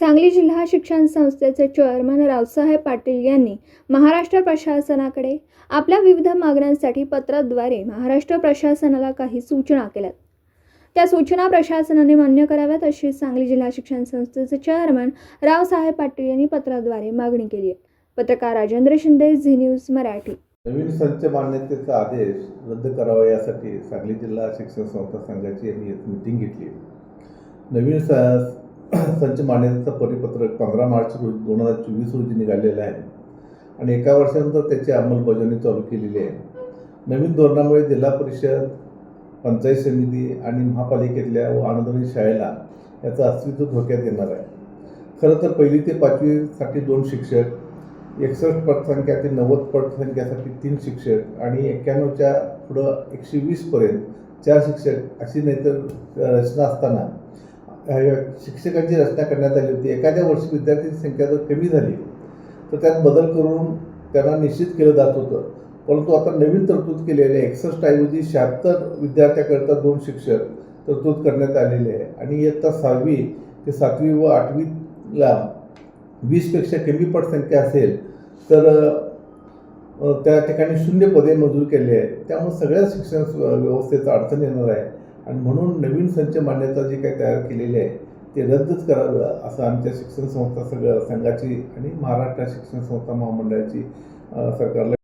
सांगली जिल्हा शिक्षण संस्थेचे चेअरमन रावसाहेब पाटील यांनी महाराष्ट्र प्रशासनाकडे आपल्या विविध मागण्यांसाठी पत्राद्वारे महाराष्ट्र प्रशासनाला काही सूचना केल्यात. त्या सूचना प्रशासनाने मान्य कराव्यात अशी सांगली जिल्हा शिक्षण संस्थेचे चेअरमन रावसाहेब पाटील यांनी पत्राद्वारे मागणी केली आहे. पत्रकार राजेंद्र शिंदे झी न्यूज मराठी. नवीन संच मान्यतेचा आदेश रद्द करावा यासाठी सांगली जिल्हा शिक्षण संस्था संघाची यांनी मिटिंग घेतली नवीन स संच मान्यतेचं परिपत्रक पंधरा मार्च रोजी दोन हजार चोवीस रोजी निघालेलं आहे. आणि एका वर्षानंतर त्याची अंमलबजावणी चालू केलेली आहे. नवीन धोरणामुळे जिल्हा परिषद पंचायत समिती आणि महापालिकेतल्या व अनुदानित शाळेला याचं अस्तित्व धोक्यात येणार आहे. खरं तर पहिली ते पाचवीसाठी दोन शिक्षक एकसष्ट पटसंख्या ते नव्वद पटसंख्यासाठी तीन शिक्षक आणि एक्क्याण्णवच्या पुढं एकशे वीसपर्यंत चार शिक्षक अशी नाहीतर रचना असताना शिक्षकांची रचना करण्यात आली होती. एखाद्या वर्षी विद्यार्थ्यांची संख्या जर कमी झाली तर त्यात बदल करून त्यांना निश्चित केलं जात होतं. परंतु आता नवीन तरतूद केलेली आहे एकसष्ट ऐवजी शहात्तर विद्यार्थ्याकरता दोन शिक्षक तरतूद करण्यात आलेली आहे. आणि इयत्ता सहावी ते सातवी व आठवीला वीसपेक्षा कमी पटसंख्या असेल तर त्या ठिकाणी शून्य पदे मंजूर केले आहेत. त्यामुळे सगळ्या शिक्षण व्यवस्थेचा अडचण येणार आहे. आणि म्हणून नवीन संच मान्यता जी काही तयार केलेली आहे ते रद्दच करावं असं आमच्या शिक्षण संस्था सगळं संघाची आणि महाराष्ट्र शिक्षण संस्था महामंडळाची सरकारला